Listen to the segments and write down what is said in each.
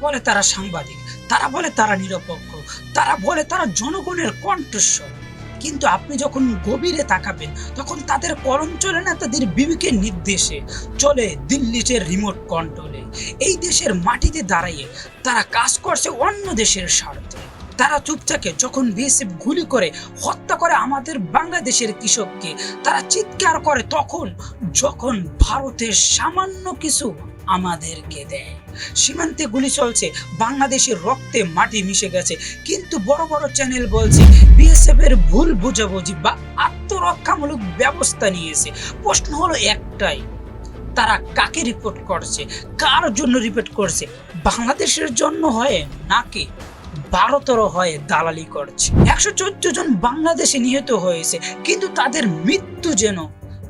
বলে তারা সাংবাদিক, তারা বলে তারা নিরপেক্ষ, তারা বলে তারা জনগণের কণ্ঠস্বর। কিন্তু আপনি যখন গভীরে তাকাবেন, তখন তাদের কলম চলে না তাদের বিবেকের নির্দেশে। চলে দিল্লির রিমোট কন্ট্রোলে এই দেশের মাটিতে দাঁড়িয়ে তারা কাজ করছে অন্য দেশের স্বার্থে। তারা চুপ থাকে যখন বিএসএফ গুলি করে, হত্যা করে আমাদের বাংলাদেশের কৃষককে। তারা চিৎকার করে তখন, যখন ভারতের সামান্য কিছু আমাদেরকে দেয়। সীমান্তে গুলি চলছে, বাংলাদেশের রক্তে মাটি মিশে গেছে। কিন্তু বড় বড় চ্যানেল বলছে বিএসএফ এর ভুল বোঝাবুঝি বা আত্মরক্ষামূলক ব্যবস্থা নিয়েছে। প্রশ্ন হলো একটাই, তারা কাকে রিপোর্ট করছে? কার জন্য রিপোর্ট করছে? বাংলাদেশের জন্য হয় নাকি ভারতের হয়ে দালালি করছে? একশো চোদ্দ জন বাংলাদেশে নিহত হয়েছে, কিন্তু তাদের মৃত্যু যেন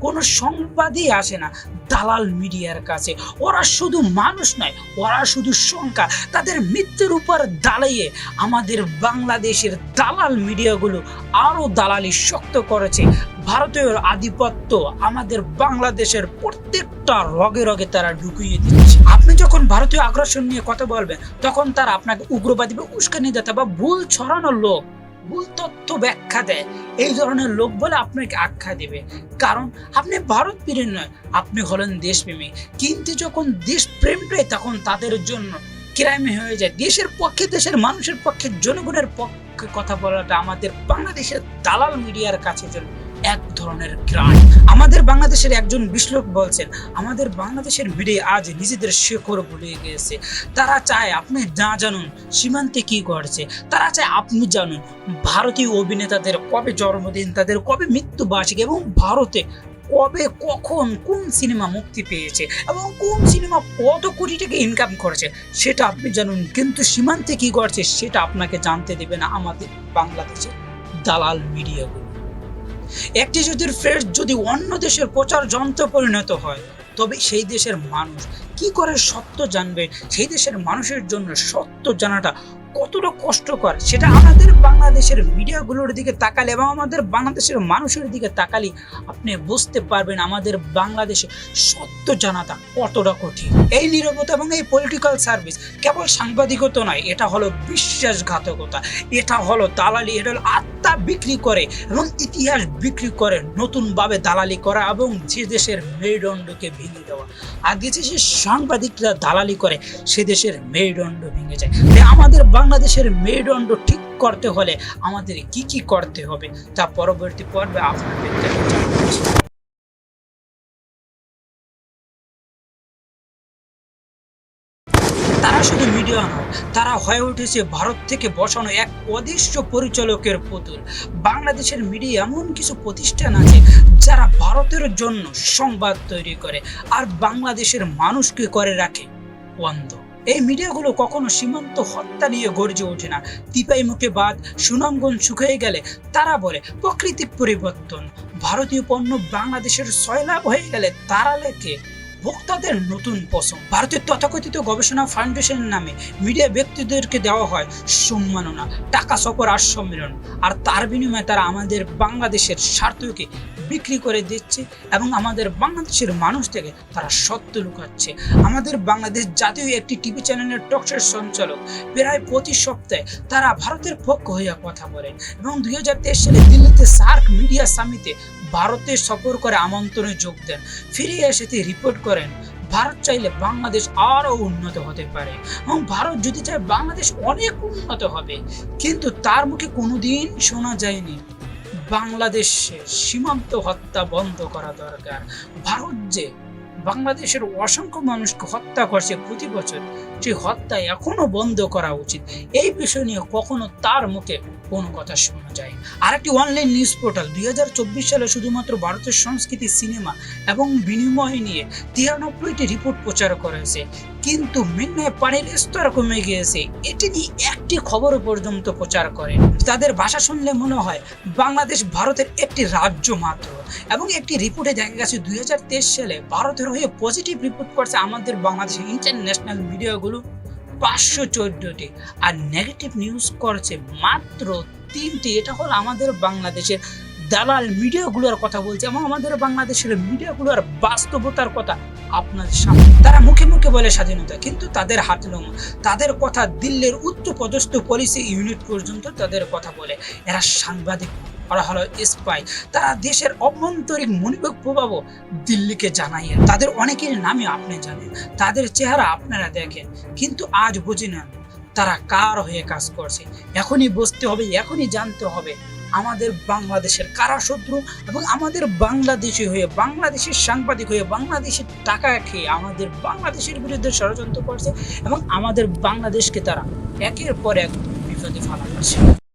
কোনো সংবাদই আসে না দালাল মিডিয়ার কাছে। ওরা শুধু মানুষ নয়, ওরা শুধু সংখ্যা। তাদের মৃত্যুর উপর দাঁড়িয়ে আমাদের বাংলাদেশের দালাল মিডিয়াগুলো আরও দালালি শক্ত করেছে। ভারতীয় আধিপত্য আমাদের বাংলাদেশের প্রত্যেকটা রগে রগে তারা ঢুকিয়ে দিচ্ছে। আপনি যখন ভারতীয় আগ্রাসন নিয়ে কথা বলবেন, তখন তারা আপনাকে উগ্রবাদী বা উস্কানি দাতা বা ভুল ছড়ানো লোক ভুল তথ্য ব্যাখ্যা দেয়। এই ধরনের লোক বলে আপনাকে আখ্যা দেবে। কারণ আপনি ভারত প্রেমী নয়, আপনি হলেন দেশপ্রেমী কিন্তু যখন দেশপ্রেমটাই তখন তাদের জন্য ক্রাইমে হয়ে যায়। দেশের পক্ষে, দেশের মানুষের পক্ষে, জনগণের পক্ষে কথা বলাটা আমাদের বাংলাদেশের দালাল মিডিয়ার কাছে যেন এক ধরনের ক্রাইম। আমাদের বাংলাদেশের একজন বিশ্লেষক বলছেন, আমাদের বাংলাদেশের মিডিয়া আজ নিজেদের শেখর ভুলে গিয়েছে তারা চায় আপনি না জানুন সীমান্তে কি ঘটছে। তারা চায় আপনি জানুন ভারতীয় অভিনেতাদের কবে জন্মদিন, তাদের কবে মৃত্যুবার্ষিকী এবং ভারতে কবে, কখন, কোন সিনেমা মুক্তি পেয়েছে এবং কোন সিনেমা কত কোটি টাকা ইনকাম করেছে, সেটা আপনি জানুন। কিন্তু সীমান্তে কি ঘটছে, সেটা আপনাকে জানতে দেবে না আমাদের বাংলাদেশের দালাল মিডিয়াগুলো। একটি যুদ্ধের ফ্রেস যদি অন্য দেশের প্রচার যন্ত্র পরিণত হয়, তবে সেই দেশের মানুষ কি করে সত্য জানবে? সেই দেশের মানুষের জন্য সত্য জানাটা কতটা কষ্টকর, সেটা আমাদের বাংলাদেশের মিডিয়াগুলোর দিকে তাকালে এবং আমাদের বাংলাদেশের মানুষের দিকে তাকালে আপনি বুঝতে পারবেন আমাদের বাংলাদেশে সত্য জানাটা কতটা কঠিন। এই নিরবতা এবং এই পলিটিক্যাল সার্ভিস কেবল সাংবাদিকতা নয়, এটা হলো বিশ্বাসঘাতকতা, এটা হলো দালালি, এটা হলো আত্মা বিক্রি করে এবং ইতিহাস বিক্রি করে নতুনভাবে দালালি করা এবং যে দেশের মেরুদণ্ডকে ভেঙে দেওয়া। আর যে দেশের সাংবাদিকরা দালালি করে, সে দেশের মেরুদণ্ড ভেঙে যায়। আমাদের আমাদের বাংলাদেশের মেরুদণ্ড ঠিক করতে হলে আমাদের কি কি করতে হবে তা পরবর্তী পর্বে আপনাদের তারা শুধু মিডিয়া নয়, তারা হয়ে উঠেছে ভারত থেকে বসানো এক অদৃশ্য পরিচালকের পুতুল। বাংলাদেশের মিডিয়া এমন কিছু প্রতিষ্ঠান আছে যারা ভারতের জন্য সংবাদ তৈরি করে, আর বাংলাদেশের মানুষকে করে রাখে অন্ধ। এই মিডিয়াগুলো কখনো সীমান্ত হত্যা নিয়ে গর্জে ওঠে না। তিপাই মুখে বাদ, সুনামগঞ্জ শুকিয়ে গেলে তারা বলে, প্রকৃতির পরিবর্তন। ভারতীয় পণ্য বাংলাদেশের সয়লাভ হয়ে গেলে তারা লেখে। ভোক্তাদের নতুন পছন্দ ভারতের তথাকথিত গবেষণা ফাউন্ডেশন নামে মিডিয়া ব্যক্তিদেরকে দেওয়া হয় সম্মাননা, টাকা সফর আর সম্মেলন। আর তার বিনিময়ে তারা আমাদের বাংলাদেশের স্বার্থকে বিক্রি করে দিচ্ছে এবং আমাদের বাংলাদেশের মানুষ থেকে তারা সত্য লুকাচ্ছে। আমাদের বাংলাদেশ জাতীয় একটি টিভি চ্যানেলের টকশোর সঞ্চালক প্রায় প্রতি সপ্তাহে তারা ভারতের পক্ষ হইয়া কথা বলেন এবং দুই হাজার তেইশ সালে দিল্লিতে সার্ক মিডিয়া সামিতে ভারতে সফর করে আমন্ত্রণে যোগ দেন। ফিরে এসে রিপোর্ট রিপোর্ট করেন, ভারত চাইলে বাংলাদেশ আরও উন্নত হতে পারে। এবং ভারত যদি চায় বাংলাদেশ অনেক উন্নত হবে। কিন্তু তার মুখে কোনোদিন শোনা যায়নি বাংলাদেশে সীমান্ত হত্যা বন্ধ করা দরকার। ভারত যে বাংলাদেশের অসংখ্য মানুষকে হত্যা করছে প্রতি বছর। সেই হত্যা এখনও বন্ধ করা উচিত। এই বিষয় নিয়ে কখনো তার মুখে কোনো কথা শোনা যায়। আরেকটি অনলাইন নিউজ পোর্টাল দুই হাজার চব্বিশ সালে শুধুমাত্র ভারতের সংস্কৃতি সিনেমা এবং বিনিময় নিয়ে তিরানব্বইটি রিপোর্ট প্রচার করেছে কিন্তু মেঘনায় পানির স্তর কমে গিয়েছে। এটি নিয়ে একটি খবর পর্যন্ত প্রচার করে তাদের ভাষা শুনলে মনে হয় বাংলাদেশ ভারতের একটি রাজ্য মাত্র। এবং একটি রিপোর্টে দেখা গেছে দুই সালে ভারতের হয়ে পজিটিভ রিপোর্ট করছে আমাদের বাংলাদেশের ইন্টারন্যাশনাল মিডিয়াগুলো পাঁচশো চোদ্দটি। আর নেগেটিভ নিউজ করছে মাত্র তিনটি। এটা হলো আমাদের বাংলাদেশের দালাল মিডিয়াগুলোর কথা বলছে এবং আমাদের বাংলাদেশের মিডিয়াগুলোর বাস্তবতার কথা আপনাদের সামনে। তারা মুখে মুখে বলে স্বাধীনতা, কিন্তু তাদের হাত লম্বা তাদের কথা দিল্লির উচ্চ পদস্থ পলিসি ইউনিট পর্যন্ত তাদের কথা বলে। এরা সাংবাদিক ওরা হলো স্পাই তারা দেশের অভ্যন্তরীণ মনোযোগ প্রভাবও দিল্লিকে জানাইয়ে তাদের অনেকের নামে আপনি জানেন, তাদের চেহারা আপনারা দেখেন, কিন্তু আজ বুঝি না। তারা কার হয়ে কাজ করছে? এখনই বুঝতে হবে, এখনই জানতে হবে আমাদের বাংলাদেশের কারা শত্রু এবং আমাদের বাংলাদেশি হয়ে, বাংলাদেশের সাংবাদিক হয়ে, বাংলাদেশের টাকা খেয়ে আমাদের বাংলাদেশের বিরুদ্ধে ষড়যন্ত্র করছে এবং আমাদের বাংলাদেশকে তারা একের পর এক বিপদে যুদ্ধ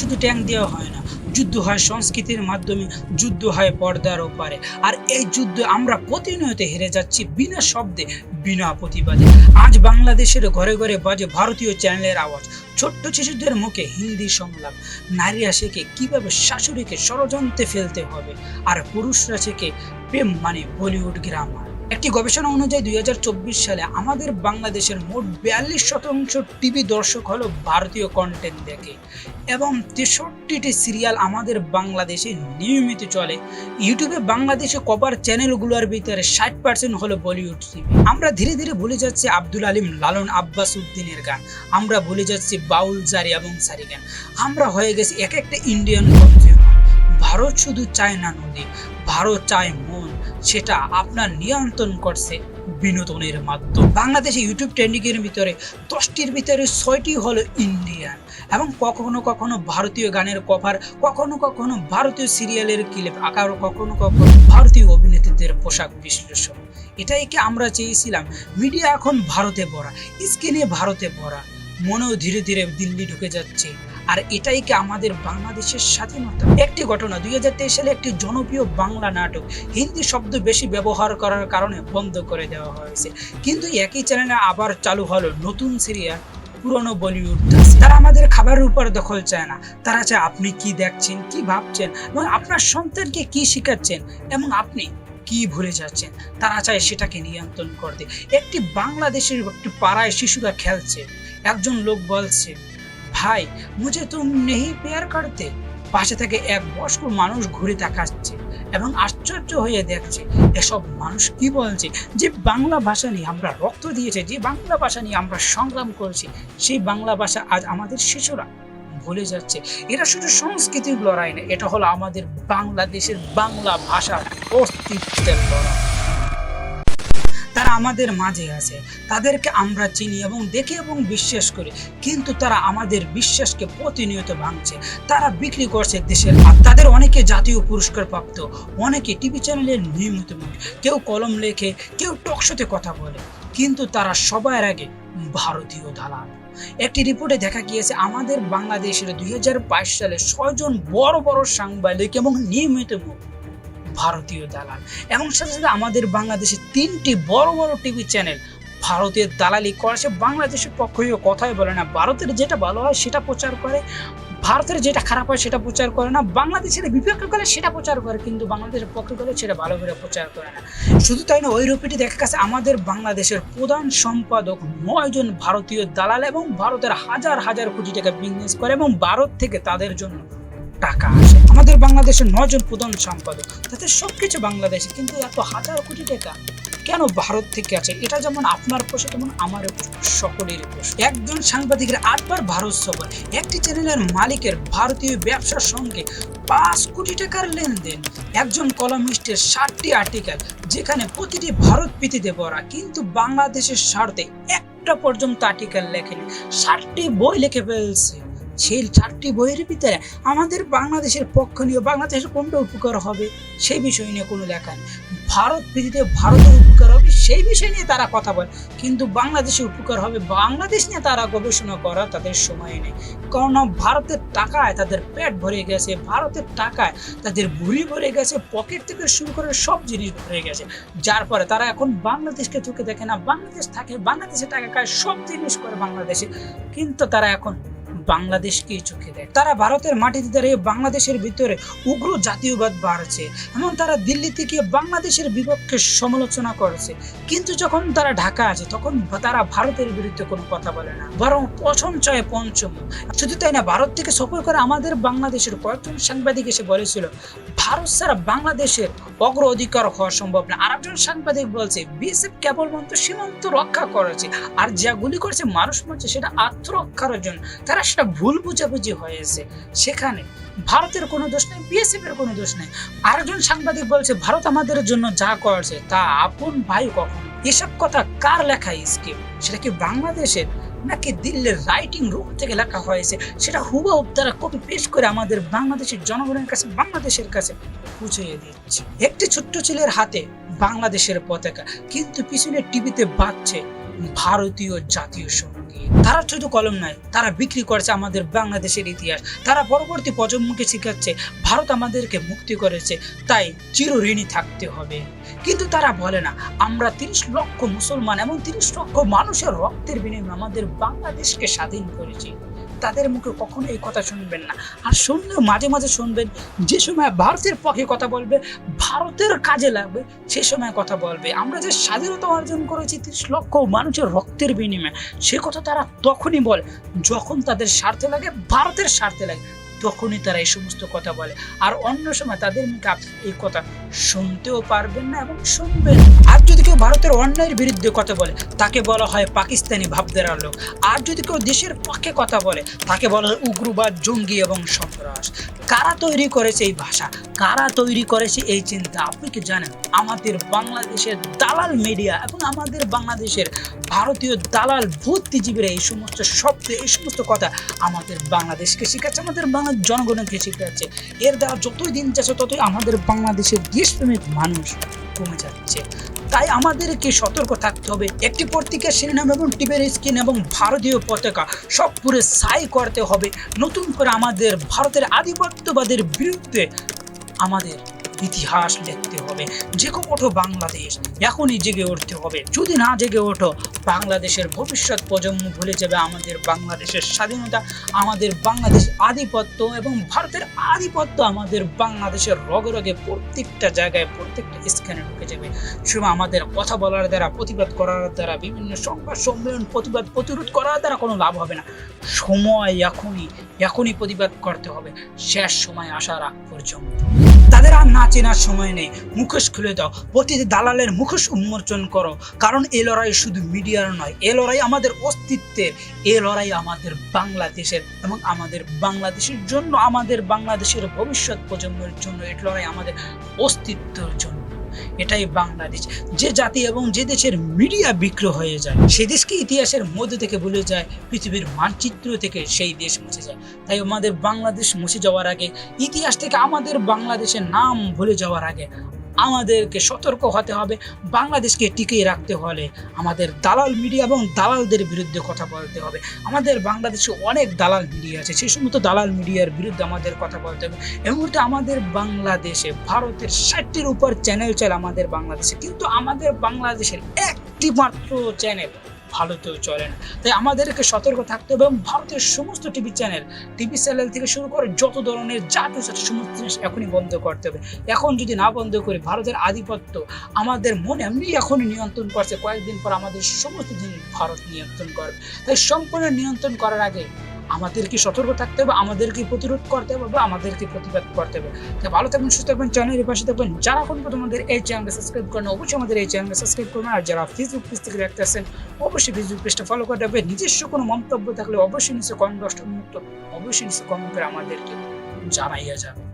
শুধু ট্যাঙ্ক দেওয়া হয় না, যুদ্ধ হয় সংস্কৃতির মাধ্যমে, যুদ্ধ হয় পর্দার ওপারে। আর এই যুদ্ধে আমরা প্রতিনিয়ত হেরে যাচ্ছি বিনা শব্দে, বিনা প্রতিবাদে। আজ বাংলাদেশের ঘরে ঘরে বাজে ভারতীয় চ্যানেলের আওয়াজ, ছোট্ট শিশুদের মুখে হিন্দি সংলাপ। নারীরা শেখে কীভাবে শাশুড়িকে ষড়যন্ত্রে ফেলতে হবে? আর পুরুষরা শেখে প্রেম মানে বলিউড গ্রামার। একটি গবেষণা অনুযায়ী দুই হাজার চব্বিশ সালে আমাদের বাংলাদেশের মোট বিয়াল্লিশ শতাংশ টিভি দর্শক হলো ভারতীয় কন্টেন্ট দেখে এবং তেষট্টিটি সিরিয়াল আমাদের বাংলাদেশে নিয়মিত চলে। ইউটিউবে বাংলাদেশে কভার চ্যানেলগুলোর ভিতরে ষাট পার্সেন্ট হলো বলিউড টিভি আমরা ধীরে ধীরে ভুলে যাচ্ছি আব্দুল আলিম লালন আব্বাস উদ্দিনের গান। আমরা ভুলে যাচ্ছি বাউল জারি এবং সারি গান। আমরা হয়ে গেছি এক একটা ইন্ডিয়ান ভারত শুধু চায় না নদী, ভারত চায় মন। সেটা আপনার নিয়ন্ত্রণ করছে বিনোদনের মাধ্যম। বাংলাদেশে ইউটিউব ট্রেন্ডিং এর ভিতরে দশটির ভিতরে ছয়টি হলো ইন্ডিয়ান এবং কখনো কখনো ভারতীয় গানের কভার কখনো কখনো ভারতীয় সিরিয়ালের ক্লিপ আকার, কখনো কখনো ভারতীয় অভিনেত্রীদের পোশাক বিশ্লেষণ। এটাই কি আমরা চেয়েছিলাম? মিডিয়া এখন ভারতে ভরা স্ক্রিনে ভারতে ভরা। মনেও ধীরে ধীরে দিল্লি ঢুকে যাচ্ছে। আর এটাই কি আমাদের বাংলাদেশের স্বাধীনতা? একটি ঘটনা, দুই হাজার তেইশ সালে একটি জনপ্রিয় বাংলা নাটক, হিন্দি শব্দ বেশি ব্যবহার করার কারণে বন্ধ করে দেওয়া হয়েছে। কিন্তু একই চ্যানেলে আবার চালু হলো নতুন সিরিয়াল পুরনো বলিউড তারা আমাদের খাবারের উপর দখল চায় না। তারা চায়, আপনি কি দেখছেন, কি ভাবছেন? এবং আপনার সন্তানকে কি শেখাচ্ছেন? এবং আপনি কি ভুলে যাচ্ছেন? তারা চায়, সেটাকে নিয়ন্ত্রণ করতে একটি বাংলাদেশের একটি পাড়ায় শিশুরা খেলছে। একজন লোক বলছে, ভাই, মুঝে তুম নেহি পেয়ার করতে? পাশে থেকে এক বয়স্ক মানুষ ঘুরে তাকাচ্ছে এবং আশ্চর্য হয়ে দেখছে, এসব মানুষ কি বলছে? যে বাংলা ভাষা নিয়ে আমরা রক্ত দিয়েছে, যে বাংলা ভাষা নিয়ে আমরা সংগ্রাম করেছি, সেই বাংলা ভাষা আজ আমাদের শিশুরা ভুলে যাচ্ছে। এটা শুধু সংস্কৃতির লড়াই না এটা হলো আমাদের বাংলাদেশের বাংলা ভাষার অস্তিত্বের লড়াই। তারা আমাদের মাঝে আছে। তাদেরকে আমরা চিনি এবং দেখি এবং বিশ্বাস করি। কিন্তু তারা আমাদের বিশ্বাসকে প্রতিনিয়ত ভাঙছে। তারা বিক্রি করছে দেশের তাদের অনেকে জাতীয় পুরস্কার প্রাপ্ত, অনেকে টিভি চ্যানেলের নিয়মিত কেউ কলম লেখে, কেউ টকশোতে কথা বলে। কিন্তু তারা সবার আগে ভারতীয় দালাল। একটি রিপোর্টে দেখা গিয়েছে, আমাদের বাংলাদেশের দুই হাজার বাইশ সালে ছয়জন বড় বড় সাংবাদিক এবং নিয়মিত মুখ। ভারতীয় দালাল। এবং সাথে সাথে আমাদের বাংলাদেশে তিনটি বড় বড় টিভি চ্যানেল ভারতের দালালি করেছে বাংলাদেশের পক্ষে কথাই বলে না। ভারতের যেটা ভালো হয় সেটা প্রচার করে, ভারতের যেটা খারাপ হয় সেটা প্রচার করে না, বাংলাদেশের বিপক্ষে করে সেটা প্রচার করে, কিন্তু বাংলাদেশের পক্ষে করে সেটা ভালো করে প্রচার করে না। শুধু তাই না, ওই রুপিটি দেখা গেছে আমাদের বাংলাদেশের প্রধান সম্পাদক নয়জন ভারতীয় দালাল এবং ভারতের হাজার হাজার কোটি টাকা বিজনেস করে এবং ভারত থেকে তাদের জন্য টাকা আসে আমাদের বাংলাদেশের নজন প্রধান সম্পাদক তাদের সবকিছু বাংলাদেশে, কিন্তু এত হাজার কোটি টাকা কেন ভারত থেকে আছে? এটা যেমন আপনার প্রশ্ন, তেমন আমার সকলের প্রশ্ন। একজন সাংবাদিকের আটবার ভারত সফর, একটি চ্যানেলের মালিকের ভারতীয় ব্যবসার সঙ্গে পাঁচ কোটি টাকার লেনদেন, একজন কলামিস্টের ষাটটি আর্টিকেল যেখানে প্রতিটি ভারত প্রীতিতে পড়া কিন্তু বাংলাদেশের স্বার্থে একটা পর্যন্ত আর্টিকেল লেখেনি, ষাটটি বই লিখে ফেলছে। সেই চারটি বইয়ের ভিতরে আমাদের বাংলাদেশের পক্ষ নিয়ে বাংলাদেশের কোনটা উপকার হবে সেই বিষয় নিয়ে কোনো লেখা নেই। ভারত পৃথিবীতে ভারতের উপকার হবে সেই বিষয় নিয়ে তারা কথা বলে, কিন্তু বাংলাদেশে উপকার হবে বাংলাদেশ নিয়ে তারা গবেষণা করা তাদের সময় নেই। কারণ ভারতের টাকায় তাদের পেট ভরে গেছে, ভারতের টাকায় তাদের ভুড়ি ভরে গেছে, পকেট থেকে শুরু করে সব জিনিস ভরে গেছে। যার পরে তারা এখন বাংলাদেশকে চোখে দেখে না, বাংলাদেশ থাকে বাংলাদেশে টাকা খায়, সব জিনিস করে বাংলাদেশে। কিন্তু তারা এখন বাংলাদেশকে চোখে দেয়। তারা ভারতের মাটিতে দাঁড়িয়ে বাংলাদেশের ভিতরে উগ্র জাতীয়বাদ বাড়ছে। এবং তারা দিল্লি থেকে বাংলাদেশের বিপক্ষে সমালোচনা করেছে। কিন্তু যখন তারা ঢাকা আছে, তখন তারা ভারতের বিরুদ্ধে কোনো কথা বলে না। বরং প্রশংসায় পঞ্চম। শুধু তাই না, ভারত থেকে সফর করে আমাদের বাংলাদেশের কয়েকজন সাংবাদিক এসে বলেছিল, ভারত ছাড়া বাংলাদেশের অগ্র অধিকার হওয়া সম্ভব না। আর একজন সাংবাদিক বলছে, বিএসএফ কেবলমাত্র সীমান্ত রক্ষা করেছে। আর যা গুলি করেছে, মানুষ মারছে, সেটা আত্মরক্ষার জন্য। তারা সেটা ভুল বুঝাবুঝি হয়েছে সেখানে। ভারতের কোনো দোষ নেই বিএসএফ এর কোনো দোষ নেই। আরেকজন সাংবাদিক বলছে, ভারত আমাদের জন্য যা করছে তা আপন ভাই কখন? এসব কথা কার লেখা স্কিপ সেটা কি বাংলাদেশের নাকি দিল্লির রাইটিং রুম থেকে লেখা হয়েছে? সেটা হুবহুব তারা কপি পেশ করে আমাদের বাংলাদেশের জনগণের কাছে, বাংলাদেশের কাছে পৌঁছিয়ে দিচ্ছে। একটি ছোট্ট ছেলের হাতে বাংলাদেশের পতাকা, কিন্তু পিছনে টিভিতে বাজছে ভারতীয় জাতীয় সংগীত। তারা শুধু কলম নাই তারা বিক্রি করেছে আমাদের বাংলাদেশের ইতিহাস। তারা পরবর্তী প্রজন্মকে শেখাচ্ছে, ভারত আমাদেরকে মুক্তি করেছে, তাই চিরঋণী থাকতে হবে। কিন্তু তারা বলে না, আমরা তিরিশ লক্ষ মুসলমান এবং তিরিশ লক্ষ মানুষের রক্তের বিনিময়ে আমাদের বাংলাদেশকে স্বাধীন করেছি। তাদের মুখে কখনো এই কথা শুনবেন না। আর শুনলেও মাঝে মাঝে শুনবেন, যে সময় ভারতের পক্ষে কথা বলবে, ভারতের কাজে লাগবে, সে সময় কথা বলবে। আমরা যে স্বাধীনতা অর্জন করেছি, তিরিশ লক্ষ মানুষের রক্তের বিনিময়ে, সে কথা তারা তখনই বলে, যখন তাদের স্বার্থে লাগে, ভারতের স্বার্থে লাগে। তখনই তারা এই সমস্ত কথা বলে। আর অন্য সময় তাদের মুখে আপনি এই কথা শুনতেও পারবেন না এবং শুনবেন আর যদি কেউ ভারতের অন্যায়ের বিরুদ্ধে কথা বলে, তাকে বলা হয় পাকিস্তানি ভাবদেরা লোক। আর যদি কেউ দেশের পক্ষে কথা বলে, তাকে বলা হয় উগ্রবাদ, জঙ্গি এবং সন্ত্রাস। কারা তৈরি করেছে এই ভাষা? কারা তৈরি করেছে এই চিন্তা? আপনি কি জানেন? আমাদের বাংলাদেশের দালাল মিডিয়া এবং আমাদের বাংলাদেশের ভারতীয় দালাল বুদ্ধিজীবীরা এই সমস্ত শব্দ, এই সমস্ত কথা আমাদের বাংলাদেশকে শেখাচ্ছে, আমাদের বাংলা জনগণকে শেখাচ্ছে এর দ্বারা যতই দিন যাচ্ছে, ততই আমাদের বাংলাদেশের দেশপ্রেমিক মানুষ কমে যাচ্ছে। তাই আমাদেরকে সতর্ক থাকতে হবে। একটি পত্রিকার শিরোনাম এবং টিভির স্ক্রিন এবং ভারতীয় পতাকা সব পুরে সাই করতে হবে। নতুন করে আমাদের, ভারতের আধিপত্যবাদের বিরুদ্ধে আমাদের ইতিহাস লিখতে হবে। জেগে ওঠো বাংলাদেশ, এখনই জেগে উঠতে হবে। যদি না জেগে ওঠো, বাংলাদেশের ভবিষ্যৎ প্রজন্ম ভুলে যাবে আমাদের বাংলাদেশের স্বাধীনতা, আমাদের বাংলাদেশ আধিপত্য এবং ভারতের আধিপত্য আমাদের বাংলাদেশের রগে রগে প্রত্যেকটা জায়গায়, প্রত্যেকটা স্থানে ঢুকে যাবে। শুধু আমাদের কথা বলার দ্বারা, প্রতিবাদ করার দ্বারা, বিভিন্ন সংবাদ সম্মেলন, প্রতিবাদ প্রতিরোধ করার দ্বারা কোনো লাভ হবে না। সময় এখনই এখনই প্রতিবাদ করতে হবে। শেষ সময় আসার আগ পর্যন্ত। তাদের আর না চেনার সময় নেই। মুখোশ খুলে দাও। প্রতিটি দালালের মুখোশ উন্মোচন করো। কারণ এ লড়াই শুধু মিডিয়ার নয়, এ লড়াই আমাদের অস্তিত্বের, এ লড়াই আমাদের বাংলাদেশের এবং আমাদের বাংলাদেশের জন্য, আমাদের বাংলাদেশের ভবিষ্যৎ প্রজন্মের জন্য, এ লড়াই আমাদের অস্তিত্বের জন্য। এটাই বাংলাদেশ। যে জাতি এবং যে দেশের মিডিয়া বিক্রয় হয়ে যায় সে দেশকে ইতিহাসের মধ্যে থেকে ভুলে যায়, পৃথিবীর মানচিত্র থেকে সেই দেশ মুছে যায়। তাই আমাদের বাংলাদেশ মুছে যাওয়ার আগে, ইতিহাস থেকে আমাদের বাংলাদেশের নাম ভুলে যাওয়ার আগে আমাদেরকে সতর্ক হতে হবে, বাংলাদেশকে টিকিয়ে রাখতে হলে আমাদের দালাল মিডিয়া এবং দালালদের বিরুদ্ধে কথা বলতে হবে। আমাদের বাংলাদেশে অনেক দালাল মিডিয়া আছে, সেই সমস্ত দালাল মিডিয়ার বিরুদ্ধে আমাদের কথা বলতে হবে। এই মুহূর্তে আমাদের বাংলাদেশে ভারতের ষাটটির উপর চ্যানেল চলে আমাদের বাংলাদেশে, কিন্তু আমাদের বাংলাদেশের একটি মাত্র চ্যানেল ভারতেও চলে না তাই আমাদেরকে সতর্ক থাকতে হবে এবং ভারতের সমস্ত টিভি চ্যানেল টিভি চ্যানেল থেকে শুরু করে যত ধরনের জাতীয় সাথে সমস্ত জিনিস এখনই বন্ধ করতে হবে। এখন যদি না বন্ধ করি, ভারতের আধিপত্য আমাদের মনে এমনি এখনই নিয়ন্ত্রণ করছে। কয়েকদিন পর আমাদের সমস্ত জিনিস ভারত নিয়ন্ত্রণ করবে। তাই সম্পূর্ণ নিয়ন্ত্রণ করার আগে আমাদেরকে সতর্ক থাকতে হবে, আমাদেরকে প্রতিরোধ করতে হবে, বা আমাদেরকে প্রতিবাদ করতে হবে। তা ভালো থাকবেন, সুস্থ থাকবেন, চ্যানেলের পাশে থাকবেন। যারা এখন আমাদের এই চ্যানেলটা সাবস্ক্রাইব করেন অবশ্যই আমাদের এই চ্যানেলটা সাবস্ক্রাইব করবেন। আর যারা ফেসবুক পেজ থেকে দেখতে আসেন, অবশ্যই ফেসবুক পেজটা ফলো করতে হবে নিজস্ব কোনো মন্তব্য থাকলে অবশ্যই নিশ্চয় কমেন্ট মুক্ত, অবশ্যই নিশ্চয় কমেন্ট করে আমাদেরকে জানাইয়া যাবে।